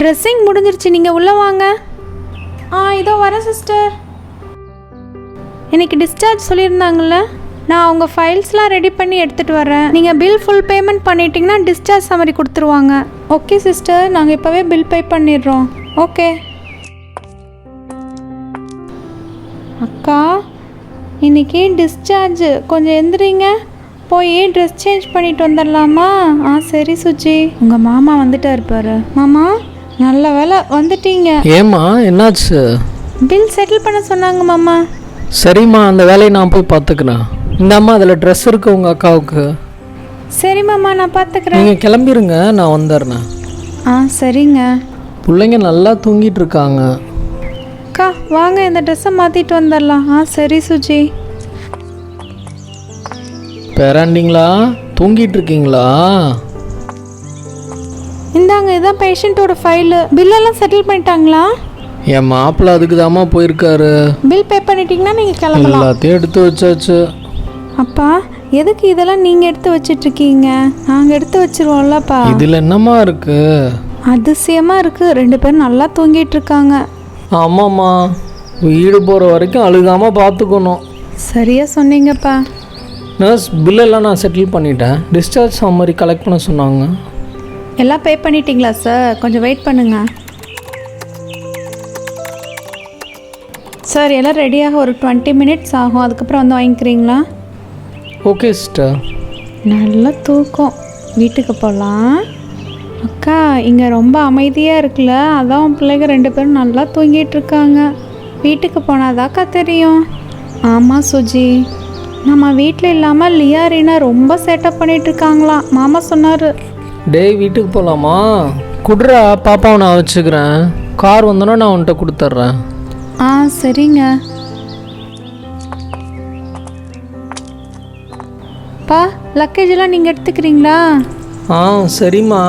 Dressing முடிஞ்சிருச்சு. நீங்கள் உள்ளே வாங்க. ஆ இதோ வரேன் சிஸ்டர் இன்றைக்கி டிஸ்சார்ஜ் சொல்லியிருந்தாங்கல்ல? நான் அவங்க ஃபைல்ஸ்லாம் ரெடி பண்ணி எடுத்துகிட்டு வரேன் நீங்கள் பில் ஃபுல் பேமெண்ட் பண்ணிட்டீங்கன்னா டிஸ்சார்ஜ் சம்மரி கொடுத்துருவாங்க. ஓகே சிஸ்டர் நாங்கள் இப்போவே பில் பே பண்ணிடுறோம். ஓகே அக்கா இன்றைக்கி டிஸ்சார்ஜ் கொஞ்சம் எந்திரிங்க. போய் ட்ரெஸ் சேஞ்ச் பண்ணிட்டு வந்துடலாமா? ஆ சரி சுச்சி உங்கள் மாமா வந்துட்டார் பாரு. மாமா? நல்ல வேலை வந்துட்டீங்க. ஏம்மா என்னாச்சு? பில் செட்டில் பண்ண சொன்னாங்க மாமா. சரிம்மா அந்த வேலையை நான் போய் பார்த்துக்கிறேன். இந்தாம்மா அதில் ட்ரெஸ் இருக்கு உங்கள் அக்காவுக்கு. சரி மாமா நான் பார்த்துக்கிறேன். நீங்கள் கிளம்பிருங்க நான் வந்துடுறேன். ஆ சரிங்க. பிள்ளைங்க நல்லா தூங்கிட்டு இருக்காங்க அக்கா வாங்க இந்த ட்ரெஸ்ஸை மாற்றிட்டு வந்துடலாம். ஆ சரி சுஜி. பேராண்டிங்களா? தூங்கிட்டு இருக்கீங்களா இந்தாங்க இதான் பேஷண்ட்டோட ஃபைலு பில்லெல்லாம் செட்டில் பண்ணிட்டாங்களா? என் மாப்பிள்ளை அதுக்கு தாம்மா போயிருக்காரு. பில் பே பண்ணிட்டீங்கன்னா நீங்கள் கிளம்பலாம். எல்லாத்தையும் எடுத்து வச்சாச்சு. அப்பா எதுக்கு இதெல்லாம் நீங்கள் எடுத்து வச்சிட்ருக்கீங்க? நாங்கள் எடுத்து வச்சிருவோம்லப்பா. இதில் என்னம்மா இருக்கு? அதிசயமாக இருக்குது ரெண்டு பேரும் நல்லா தூங்கிட்டு இருக்காங்க ஆமாம்மா. வீடு போகிற வரைக்கும் அழுகாமல் பார்த்துக்கணும். சரியா சொன்னீங்கப்பா. நர்ஸ் பில்லெல்லாம் நான் செட்டில் பண்ணிட்டேன். டிஸ்சார்ஜ் மாதிரி கலெக்ட் பண்ண சொன்னாங்க. எல்லாம் பே பண்ணிட்டீங்களா சார் கொஞ்சம் வெயிட் பண்ணுங்க. சார் எல்லாம் ரெடியாக ஒரு டுவெண்ட்டி மினிட்ஸ் ஆகும். அதுக்கப்புறம் வந்து வாங்கிக்கிறீங்களா? ஓகே சிஸ்டர் நல்ல தூக்கம். வீட்டுக்கு போகலாம் அக்கா இங்கே ரொம்ப அமைதியாக இருக்குல்ல. அதான் உன் பிள்ளைங்க ரெண்டு பேரும் நல்லா தூங்கிட்டு இருக்காங்க. வீட்டுக்கு போனாதாக்கா தெரியும். ஆமாம் சுஜி. நம்ம வீட்டில் இல்லாமல் லியா ரீனா ரொம்ப செட்டப் பண்ணிட்டு இருக்காங்களாம் மாமா சொன்னார். டேய் வீட்டுக்கு போகலாமா குடுறா பாப்பாவை நான் வச்சுக்கிறேன். கார் வந்தோன்னா நான் உன்கிட்ட கொடுத்துட்றேன். ஆ சரிங்க. பா லக்கேஜ் எல்லாம் நீங்கள் எடுத்துக்கிறீங்களா? ஆ சரிம்மா.